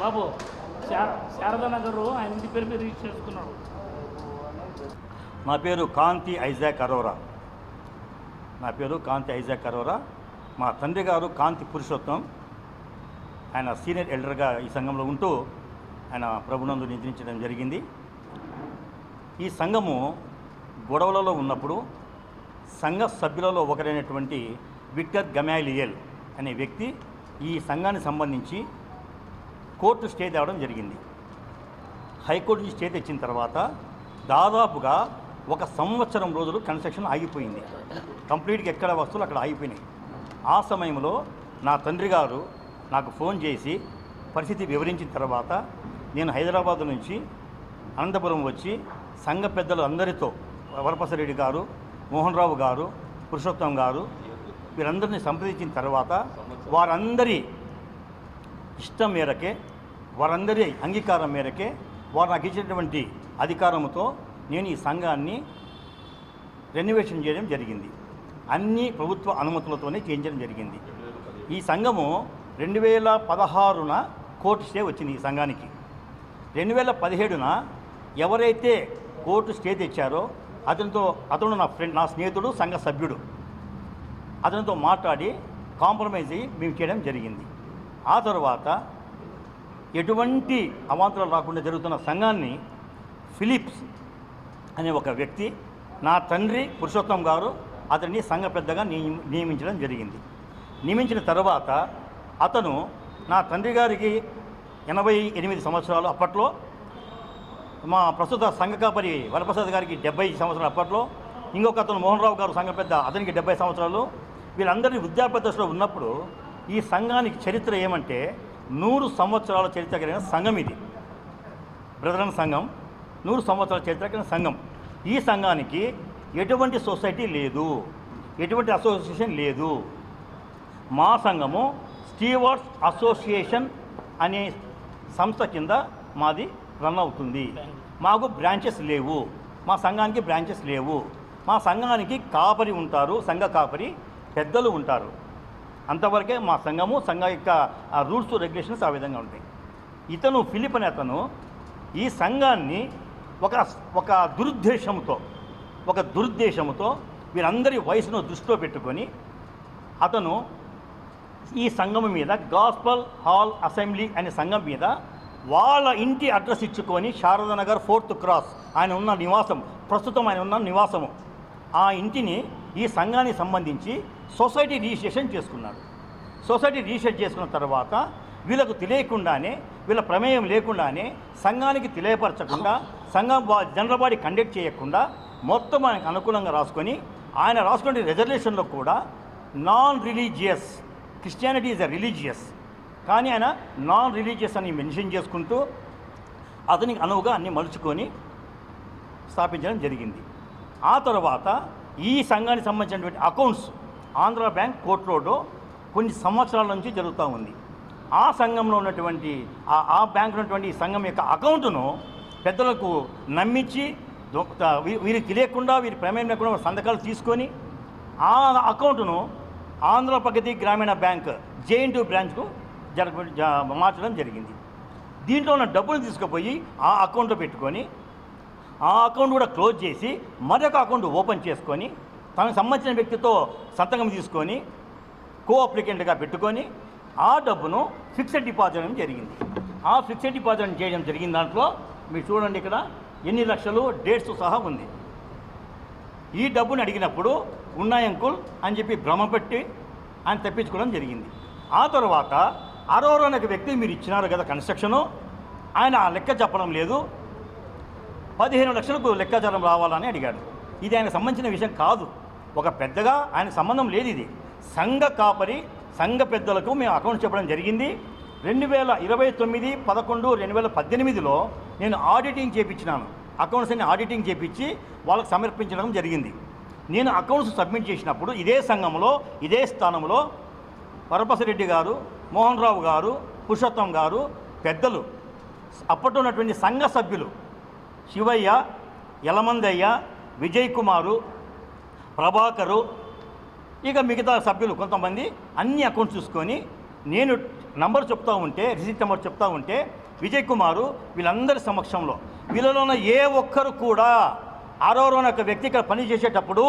బాబు శారదా నగర్ ఆయన ఇంటి పేరు మీద రీచ్ చేసుకున్నాడు. నా పేరు కాంతి ఐజాక్ అరోరా. నా పేరు కాంతి ఐజాక్ అరోరా. మా తండ్రి గారు కాంతి పురుషోత్తం. ఆయన సీనియర్ ఎల్డర్గా ఈ సంఘంలో ఉంటూ ఆయన ప్రభునందు నిద్రించడం జరిగింది. ఈ సంఘము గొడవలలో ఉన్నప్పుడు సంఘ సభ్యులలో ఒకరైనటువంటి విక్టర్ గమాలియల్ అనే వ్యక్తి ఈ సంఘానికి సంబంధించి కోర్టు స్టే తేవడం జరిగింది. హైకోర్టు నుంచి స్టే తెచ్చిన తర్వాత దాదాపుగా ఒక సంవత్సరం రోజులు కన్స్ట్రక్షన్ ఆగిపోయింది. కంప్లీట్గా ఎక్కడ వస్తువులు అక్కడ ఆగిపోయినాయి. ఆ సమయంలో నా తండ్రి గారు నాకు ఫోన్ చేసి పరిస్థితి వివరించిన తర్వాత నేను హైదరాబాద్ నుంచి అనంతపురం వచ్చి సంఘ పెద్దలు అందరితో వరప్రసాదరెడ్డి గారు మోహన్ రావు గారు పురుషోత్తం గారు వీరందరినీ సంప్రదించిన తర్వాత వారందరి ఇష్టం మేరకే వారందరి అంగీకారం మేరకే వారు నాకు ఇచ్చినటువంటి అధికారంతో నేను ఈ సంఘాన్ని రెన్యువేషన్ చేయడం జరిగింది. అన్ని ప్రభుత్వ అనుమతులతోనే చేయించడం జరిగింది. ఈ సంఘము రెండు వేల పదహారున కోర్టు స్టే వచ్చింది ఈ సంఘానికి. రెండు వేల పదిహేడున ఎవరైతే కోర్టు స్టే తెచ్చారో అతనితో అతను నా ఫ్రెండ్ నా స్నేహితుడు సంఘ సభ్యుడు. అతనితో మాట్లాడి కాంప్రమైజ్ అయ్యి మేము చేయడం జరిగింది. ఆ తర్వాత ఎటువంటి అవాంతరాలు రాకుండా జరుగుతున్న సంఘాన్ని ఫిలిప్స్ అనే ఒక వ్యక్తి నా తండ్రి పురుషోత్తం గారు అతన్ని సంఘ పెద్దగా నియమి- నియమించడం జరిగింది. నియమించిన తర్వాత అతను నా తండ్రి గారికి ఎనభై ఎనిమిది సంవత్సరాలు అప్పట్లో మా ప్రస్తుత సంఘ కాపరి వరప్రసాద్ గారికి డెబ్బై సంవత్సరాలు అప్పట్లో ఇంకొక అతను మోహన్ రావు గారు సంఘ పెద్ద అతనికి డెబ్బై సంవత్సరాలు. వీళ్ళందరినీ వృద్ధాప్య దశలో ఉన్నప్పుడు ఈ సంఘానికి చరిత్ర ఏమంటే నూరు సంవత్సరాల చరిత్ర కలిగిన సంఘం ఇది. బ్రదరన్ సంఘం నూరు సంవత్సరాల చరిత్ర కలిగిన సంఘం. ఈ సంఘానికి ఎటువంటి సొసైటీ లేదు. ఎటువంటి అసోసియేషన్ లేదు. మా సంఘము స్టీవర్స్ అసోసియేషన్ అనే సంస్థ కింద మాది రన్ అవుతుంది. మాకు బ్రాంచెస్ లేవు. మా సంఘానికి బ్రాంచెస్ లేవు. మా సంఘానికి కాపరి ఉంటారు సంఘ కాపరి పెద్దలు ఉంటారు. అంతవరకే మా సంఘము సంఘం యొక్క రూల్స్ రెగ్యులేషన్స్ ఆ విధంగా ఉంటాయి. ఇతను ఫిలిప్ అనే అతను. ఈ సంఘాన్ని ఒక ఒక దురుద్దేశంతో ఒక దురుద్దేశంతో వీరందరి వయసును దృష్టిలో పెట్టుకొని అతను ఈ సంఘం మీద గాస్పల్ హాల్ అసెంబ్లీ అనే సంఘం మీద వాళ్ళ ఇంటి అడ్రస్ ఇచ్చుకొని శారదానగర్ ఫోర్త్ క్రాస్ ఆయన ఉన్న నివాసం ప్రస్తుతం ఆయన ఉన్న నివాసము. ఆ ఇంటిని ఈ సంఘానికి సంబంధించి సొసైటీ రిజిస్ట్రేషన్ చేసుకున్నాడు. సొసైటీ రిజిస్టర్ చేసుకున్న తర్వాత వీళ్ళకు తెలియకుండానే వీళ్ళ ప్రమేయం లేకుండానే సంఘానికి తెలియపరచకుండా సంఘం బా- జనరల్ బాడీ కండక్ట్ చేయకుండా మొత్తం ఆయనకు అనుకూలంగా రాసుకొని ఆయన రాసుకునే రిజర్వేషన్లో కూడా non religious Christianity is a religious. కానీ ఆయన నాన్ రిలీజియస్ అని మెన్షన్ చేసుకుంటూ అతనికి అనువుగా అన్ని మలుచుకొని స్థాపించడం జరిగింది. ఆ తర్వాత ఈ సంఘానికి సంబంధించినటువంటి accounts Andhra bank court road కొన్ని సంవత్సరాల నుంచి జరుగుతూ ఉంది. ఆ సంఘంలో ఉన్నటువంటి ఆ ఆ బ్యాంక్ ఉన్నటువంటి ఈ సంఘం యొక్క అకౌంట్ను పెద్దలకు నమ్మించి వీరికి తెలియకుండా వీరి ప్రమేయం లేకుండా సంతకాలు తీసుకొని ఆ అకౌంట్ను ఆంధ్ర ప్రగతి గ్రామీణ బ్యాంక్ జేఎన్టీ బ్రాంచ్కు జరగ మార్చడం జరిగింది. దీంట్లో ఉన్న డబ్బులు తీసుకుపోయి ఆ అకౌంట్లో పెట్టుకొని ఆ అకౌంట్ కూడా క్లోజ్ చేసి మరొక అకౌంట్ ఓపెన్ చేసుకొని తనకు సంబంధించిన వ్యక్తితో సంతకం తీసుకొని కో అప్లికెంట్గా పెట్టుకొని ఆ డబ్బును ఫిక్స్డ్ డిపాజిట్ జరిగింది. ఆ ఫిక్స్డ్ డిపాజిట్ చేయడం జరిగిన దాంట్లో మీరు చూడండి ఇక్కడ ఎన్ని లక్షలు డేట్స్ సహా ఉంది. ఈ డబ్బుని అడిగినప్పుడు ఉన్నాయి అంకుల్ అని చెప్పి భ్రమ పెట్టి ఆయన తెప్పించుకోవడం జరిగింది. ఆ తర్వాత అరోరా అనే వ్యక్తి మీరు ఇచ్చినారు కదా కన్స్ట్రక్షను ఆయన ఆ లెక్క చెప్పడం లేదు. పదిహేను లక్షలకు లెక్కాచారం రావాలని అడిగాడు. ఇది ఆయనకు సంబంధించిన విషయం కాదు. ఒక పెద్దగా ఆయన సంబంధం లేదు ఇది. సంఘ కాపరి సంఘ పెద్దలకు మేము అకౌంట్ చెప్పడం జరిగింది. రెండు వేల ఇరవై తొమ్మిది పదకొండు రెండు వేల పద్దెనిమిదిలో నేను ఆడిటింగ్ చేయించినాను అకౌంట్స్ అన్ని ఆడిటింగ్ చేయించి వాళ్ళకి సమర్పించడం జరిగింది. నేను అకౌంట్స్ సబ్మిట్ చేసినప్పుడు ఇదే సంఘంలో ఇదే స్థానంలో పరపసిరెడ్డి గారు మోహన్ రావు గారు పురుషోత్తం గారు పెద్దలు. అప్పట్లో ఉన్నటువంటి సంఘ సభ్యులు శివయ్య యలమందయ్య విజయ్ కుమారు ప్రభాకరు ఇక మిగతా సభ్యులు కొంతమంది అన్ని అకౌంట్స్ చూసుకొని నేను నంబర్ చెప్తా ఉంటే రిసిట్ నెంబర్ చెప్తా ఉంటే విజయ్ కుమారు వీళ్ళందరి సమక్షంలో వీళ్ళలో ఉన్న ఏ ఒక్కరు కూడా ఆరోరో ఒక వ్యక్తి ఇక్కడ పని చేసేటప్పుడు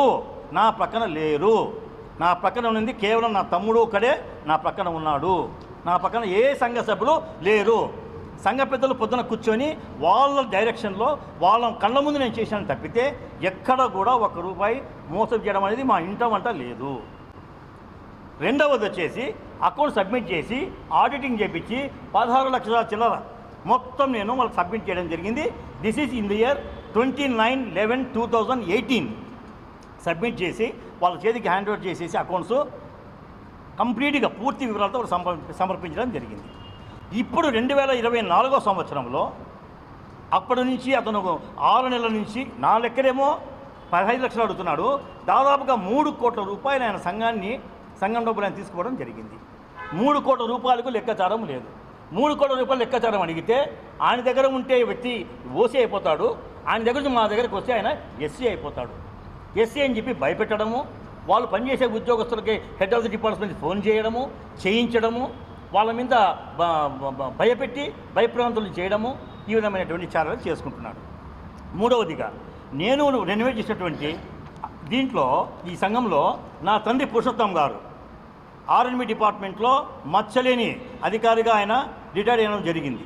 నా ప్రక్కన లేరు. నా ప్రక్కన ఉన్నది కేవలం నా తమ్ముడు ఒకడే నా ప్రక్కన ఉన్నాడు. నా పక్కన ఏ సంఘ సభ్యులు లేరు. సంఘ పెద్దలు పొద్దున కూర్చొని వాళ్ళ డైరెక్షన్లో వాళ్ళ కళ్ళ ముందు నేను చేశాను తప్పితే ఎక్కడ కూడా ఒక రూపాయి మోసం చేయడం అనేది మా ఇంట వంట లేదు. రెండవది వచ్చేసి అకౌంట్ సబ్మిట్ చేసి ఆడిటింగ్ చేపించి పదహారు లక్షల చిల్లర మొత్తం నేను వాళ్ళకి సబ్మిట్ చేయడం జరిగింది. This is in the year twenty nine eleven two thousand eighteen submit చేసి వాళ్ళ చేతికి హ్యాండ్ ఓవర్ చేసేసి అకౌంట్స్ కంప్లీట్గా పూర్తి వివరాలతో సమర్ సమర్పించడం జరిగింది. ఇప్పుడు రెండు వేల ఇరవై నాలుగో సంవత్సరంలో అప్పటి నుంచి అతను ఆరు నెలల నుంచి నా లెక్కలేమో పదహైదు లక్షలు అడుగుతున్నాడు. దాదాపుగా మూడు కోట్ల రూపాయలు ఆయన సంఘాన్ని సంఘం డబ్బులు ఆయన తీసుకోవడం జరిగింది. మూడు కోట్ల రూపాయలకు లెక్కచారం లేదు. మూడు కోట్ల రూపాయలు లెక్కచారం అడిగితే ఆయన దగ్గర ఉంటే వ్యక్తి ఓసీ అయిపోతాడు. ఆయన దగ్గర నుంచి మా దగ్గరికి వస్తే ఆయన ఎస్సీ అయిపోతాడు. ఎస్సీ అని చెప్పి భయపెట్టడము వాళ్ళు పనిచేసే ఉద్యోగస్తులకి head of the department phone చేయడము చేయించడము వాళ్ళ మీద భయపెట్టి భయప్రాంతులు చేయడము ఈ విధమైనటువంటి చారాలు చేసుకుంటున్నాడు. మూడవదిగా నేను రెన్యువేట్ చేసినటువంటి దీంట్లో ఈ సంఘంలో నా తండ్రి పురుషోత్తం గారు ఆర్ఎన్బి డిపార్ట్మెంట్లో మచ్చలేని అధికారిగా ఆయన రిటైర్ అయ్యడం జరిగింది.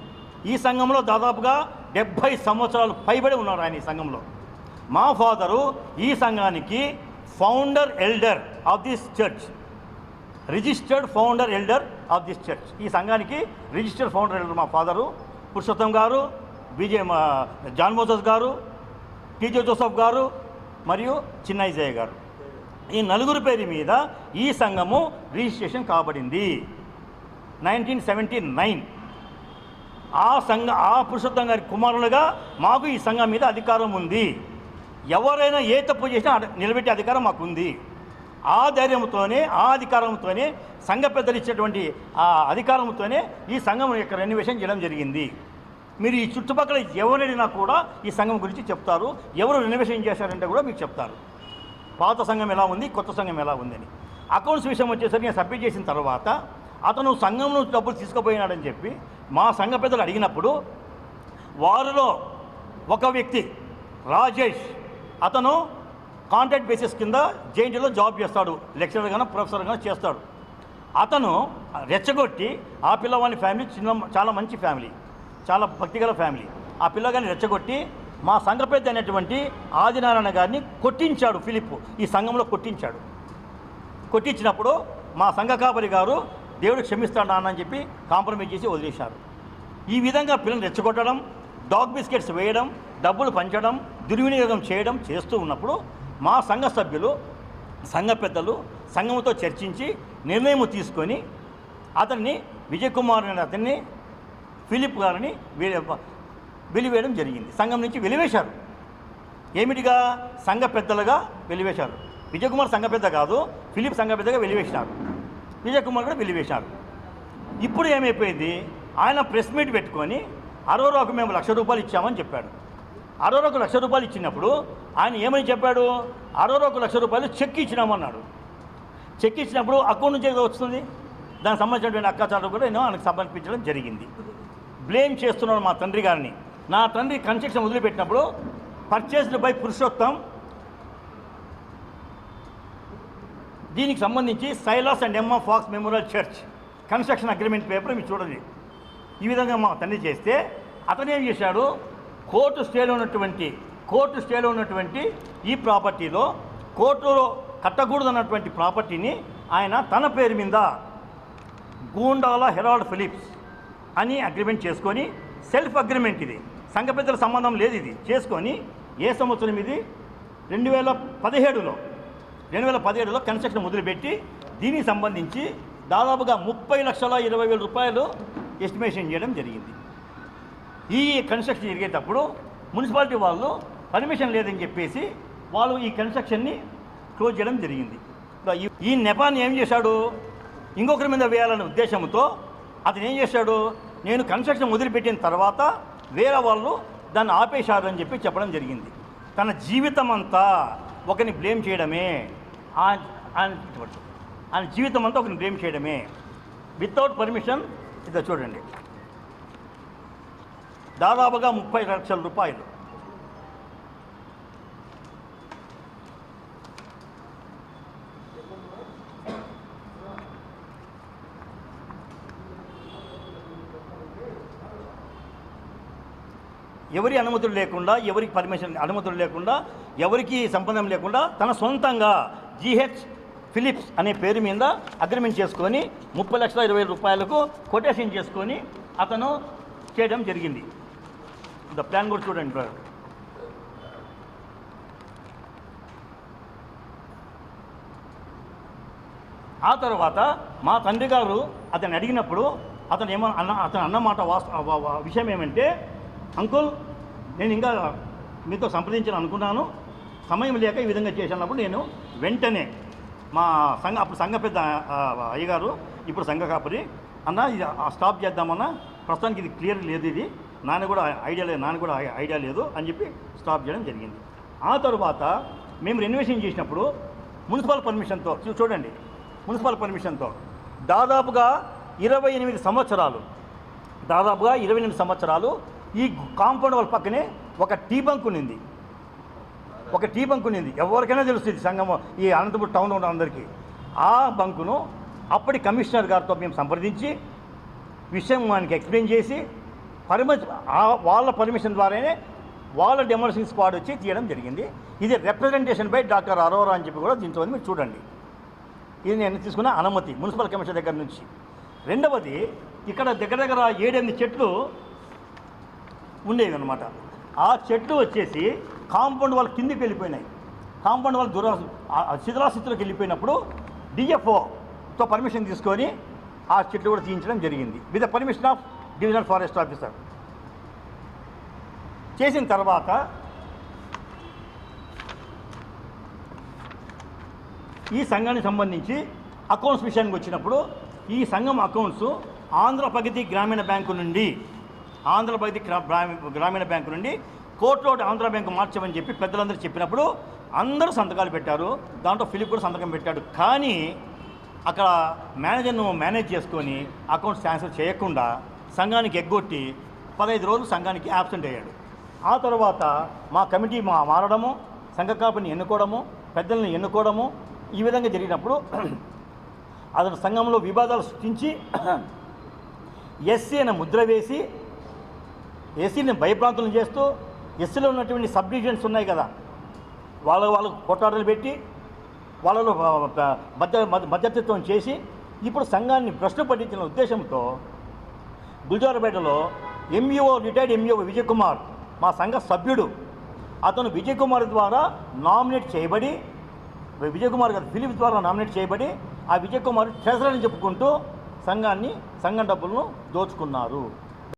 ఈ సంఘంలో దాదాపుగా డెబ్భై సంవత్సరాలు పైబడి ఉన్నారు ఆయన ఈ సంఘంలో. మా ఫాదరు ఈ సంఘానికి founder elder of this church. Registered founder elder of this church. ఈ సంఘానికి రిజిస్టర్డ్ ఫౌండర్ మా father Purushottam garu BJ John Moses garu TJ Joseph garu మరియు చిన్నైజయ్య గారు. ఈ నలుగురు పేరు మీద ఈ సంఘము రిజిస్ట్రేషన్ కాబడింది. Nineteen seventy nine. ఆ సంఘ ఆ పురుషోత్తం గారి కుమారులుగా మాకు ఈ సంఘం మీద అధికారం ఉంది. ఎవరైనా ఏ తప్పు చేసినా నిలబెట్టే అధికారం మాకుంది. ఆ ధైర్యంతోనే ఆ అధికారంతోనే సంఘ పెద్దలు ఇచ్చేటువంటి ఆ అధికారంతోనే ఈ సంఘం యొక్క రెన్యువేషన్ చేయడం జరిగింది. మీరు ఈ చుట్టుపక్కల ఎవరైనా కూడా ఈ సంఘం గురించి చెప్తారు. ఎవరు రెన్యువేషన్ చేశారంటే కూడా మీకు చెప్తారు. పాత సంఘం ఎలా ఉంది కొత్త సంఘం ఎలా ఉందని. అకౌంట్స్ విషయం వచ్చేసరికి నేను సబ్మిట్ చేసిన తర్వాత అతను సంఘం నుంచి డబ్బులు తీసుకుపోయినాడని చెప్పి మా సంఘ పెద్దలు అడిగినప్పుడు వారిలో ఒక వ్యక్తి రాజేష్ అతను కాంట్రాక్ట్ బేసిస్ కింద జేఎన్టీలో జాబ్ చేస్తాడు లెక్చరర్గానో ప్రొఫెసర్గానో చేస్తాడు. అతను రెచ్చగొట్టి ఆ పిల్లవాని ఫ్యామిలీ చిన్న చాలా మంచి ఫ్యామిలీ చాలా భక్తిగల ఫ్యామిలీ. ఆ పిల్లగాని రెచ్చగొట్టి మా సంఘ పెద్ద అయినటువంటి ఆదినారాయణ గారిని కొట్టించాడు ఫిలిప్. ఈ సంఘంలో కొట్టించాడు. కొట్టించినప్పుడు మా సంఘ కాపరి గారు దేవుడు క్షమిస్తాడు నాన్న అని చెప్పి కాంప్రమైజ్ చేసి వదిలేశారు. ఈ విధంగా పిల్లల్ని రెచ్చగొట్టడం డాగ్ బిస్కెట్స్ వేయడం డబ్బులు పంచడం దుర్వినియోగం చేయడం చేస్తూ ఉన్నప్పుడు మా సంఘ సభ్యులు సంఘ పెద్దలు సంఘంతో చర్చించి నిర్ణయం తీసుకొని అతన్ని విజయ్ కుమార్ అనే అతన్ని ఫిలిప్ గారిని వెలివేయడం జరిగింది. సంఘం నుంచి వెలివేశారు. ఏమిటిగా? సంఘ పెద్దలుగా వెలివేశారు. విజయ్ కుమార్ సంఘ పెద్ద కాదు ఫిలిప్ సంఘ పెద్దగా వెలివేశారు విజయ్ కుమార్ కూడా వెలివేశారు. ఇప్పుడు ఏమైపోయింది? ఆయన ప్రెస్ మీట్ పెట్టుకొని అరోరాకు మేము లక్ష రూపాయలు ఇచ్చామని చెప్పాడు. అరోరాకు లక్ష రూపాయలు ఇచ్చినప్పుడు ఆయన ఏమని చెప్పాడు? అరోరాకు లక్ష రూపాయలు చెక్ ఇచ్చినామన్నాడు. చెక్ ఇచ్చినప్పుడు అకౌంట్ నుంచి ఏదో వస్తుంది. దానికి సంబంధించినటువంటి అక్కాచారం కూడా నేను ఆయనకు సమర్పించడం జరిగింది. బ్లేమ్ చేస్తున్నాడు మా తండ్రి గారిని. నా తండ్రి కన్స్ట్రక్షన్ వదిలిపెట్టినప్పుడు పర్చేస్డ్ బై పురుషోత్తం. దీనికి సంబంధించి Silas and Emma Fox memorial church construction agreement paper మీరు చూడండి. ఈ విధంగా మా తండ్రి చేస్తే అతను ఏం చేశాడు? కోర్టు స్టేలో ఉన్నటువంటి కోర్టు స్టేలో ఉన్నటువంటి ఈ ప్రాపర్టీలో కోర్టులో కట్టకూడదన్నటువంటి ప్రాపర్టీని ఆయన తన పేరు మీద గూండాల హెరాల్డ్ ఫిలిప్స్ అని అగ్రిమెంట్ చేసుకొని సెల్ఫ్ అగ్రిమెంట్ ఇది. సంఘ పెద్దల సంబంధం లేదు ఇది. చేసుకొని ఏ సంవత్సరం ఇది? రెండు వేల పదిహేడులో రెండు వేల పదిహేడులో కన్స్ట్రక్షన్ మొదలుపెట్టి దీనికి సంబంధించి దాదాపుగా ముప్పై లక్షల ఇరవై వేల రూపాయలు ఎస్టిమేషన్ చేయడం జరిగింది. ఈ కన్స్ట్రక్షన్ జరిగేటప్పుడు మున్సిపాలిటీ వాళ్ళు పర్మిషన్ లేదని చెప్పేసి వాళ్ళు ఈ కన్స్ట్రక్షన్ని క్లోజ్ చేయడం జరిగింది. ఈ- నెపాన్ని ఏం చేశాడు? ఇంకొకరి మీద వేయాలనే ఉద్దేశంతో అతను ఏం చేశాడు? నేను కన్స్ట్రక్షన్ వదిలిపెట్టిన తర్వాత వేరే వాళ్ళు దాన్ని ఆపేశారని చెప్పి చెప్పడం జరిగింది. తన జీవితం అంతా ఒకరిని బ్లేమ్ చేయడమే. ఆయన జీవితం అంతా ఒకరిని బ్లేమ్ చేయడమే. వితౌట్ పర్మిషన్ ఇది చూడండి. దాదాపుగా ముప్పై లక్షల రూపాయలు. ఎవరి అనుమతులు లేకుండా ఎవరికి పర్మిషన్ అనుమతులు లేకుండా ఎవరికి సంబంధం లేకుండా తన సొంతంగా జీహెచ్ ఫిలిప్స్ అనే పేరు మీద అగ్రిమెంట్ చేసుకొని ముప్పై లక్షల ఇరవై రూపాయలకు కొటేషన్ చేసుకొని అతను చేయడం జరిగింది. ద ప్లాన్ కూడా చూడండి బ్రదర్ ఆ తర్వాత మా తండ్రి గారు అతను అడిగినప్పుడు అతను ఏమో అన్న అతను అన్నమాట వాస్త విషయం ఏమంటే అంకుల్ నేను ఇంకా మీతో సంప్రదించాలని అనుకున్నాను. సమయం లేక ఈ విధంగా చేసినప్పుడు నేను వెంటనే మా సంఘ అప్పుడు సంఘ పెద్ద అయ్యగారు ఇప్పుడు సంఘ కాపరి అన్న ఇది స్టాప్ చేద్దామన్నా ప్రస్తుతానికి ఇది క్లియర్ లేదు ఇది. నాన్న కూడా ఐడియా లేదు నాన్న కూడా ఐడియా లేదు అని చెప్పి స్టాప్ చేయడం జరిగింది. ఆ తర్వాత మేము రెన్యువేషన్ చేసినప్పుడు మున్సిపల్ పర్మిషన్తో చూడండి మున్సిపల్ పర్మిషన్తో దాదాపుగా ఇరవై ఎనిమిది సంవత్సరాలు దాదాపుగా ఇరవై ఎనిమిది సంవత్సరాలు ఈ కాంపౌండ్ వాళ్ళ పక్కనే ఒక టీ బంక్ ఉన్నింది. ఒక టీ బంక్ ఉన్నింది. ఎవరికైనా తెలుస్తుంది సంగమం ఈ అనంతపురం టౌన్లో ఉన్న అందరికీ. ఆ బంకును అప్పటి కమిషనర్ గారితో మేము సంప్రదించి విషయం మనకి ఎక్స్ప్లెయిన్ చేసి పర్మిషన్ ఆ వాళ్ళ పర్మిషన్ ద్వారానే వాళ్ళ డెమోలిషన్ స్క్వాడ్ వచ్చి తీయడం జరిగింది. ఇది రిప్రజెంటేషన్ బై డాక్టర్ అరోరా అని చెప్పి కూడా దీంతో మీరు చూడండి. ఇది నేను తీసుకున్న అనుమతి మున్సిపల్ కమిషనర్ దగ్గర నుంచి. రెండవది ఇక్కడ దగ్గర దగ్గర ఏడెనిమిది చెట్లు ఉండేవి అనమాట ఆ చెట్లు వచ్చేసి కాంపౌండ్ వాళ్ళ కిందికి వెళ్ళిపోయినాయి. కాంపౌండ్ వాళ్ళ దురా ఆ- శిథిలాస్థితిలోకి వెళ్ళిపోయినప్పుడు డిఎఫ్ఓతో పర్మిషన్ తీసుకొని ఆ చెట్లు కూడా తీయించడం జరిగింది. With the permission of divisional forest officer. చేసిన తర్వాత ఈ సంఘానికి సంబంధించి అకౌంట్స్ విషయానికి వచ్చినప్పుడు ఈ సంఘం అకౌంట్స్ ఆంధ్ర ప్రగతి గ్రామీణ బ్యాంకు నుండి ఆంధ్ర ప్రగతి గ్రామీణ బ్యాంకు నుండి కోర్టులో ఆంధ్ర బ్యాంకు మార్చమని చెప్పి పెద్దలందరూ చెప్పినప్పుడు అందరూ సంతకాలు పెట్టారు. దాంట్లో ఫిలిప్ కూడా సంతకం పెట్టాడు. కానీ అక్కడ మేనేజర్ను మేనేజ్ చేసుకొని అకౌంట్ ట్రాన్స్ఫర్ చేయకుండా సంఘానికి ఎగ్గొట్టి పదహైదు రోజులు సంఘానికి యాబ్సెంట్ అయ్యాడు. ఆ తర్వాత మా కమిటీ మా మారడము సంఘ కాపుని ఎన్నుకోవడము పెద్దల్ని ఎన్నుకోవడము ఈ విధంగా జరిగినప్పుడు అతను సంఘంలో వివాదాలు సృష్టించి ఎస్సీ అనే ముద్ర వేసి ఎస్సీని భయప్రాంతులను చేస్తూ ఎస్సీలో ఉన్నటువంటి సబ్ డివిజన్స్ ఉన్నాయి కదా వాళ్ళ వాళ్ళకు కొట్టాటలు పెట్టి వాళ్ళలో మధ్య మధ్యత్వం చేసి ఇప్పుడు సంఘాన్ని ప్రశ్న పట్టించిన ఉద్దేశంతో గుల్జారపేటలో MEO retired MEO Vijay Kumar మా సంఘ సభ్యుడు అతను విజయ్ కుమార్ ద్వారా నామినేట్ చేయబడి విజయ్ కుమార్ గారు ఫిలిప్ ద్వారా నామినేట్ చేయబడి ఆ విజయ్ కుమార్ ట్రెజరర్ అని చెప్పుకుంటూ సంఘాన్ని సంఘం డబ్బులను దోచుకున్నారు.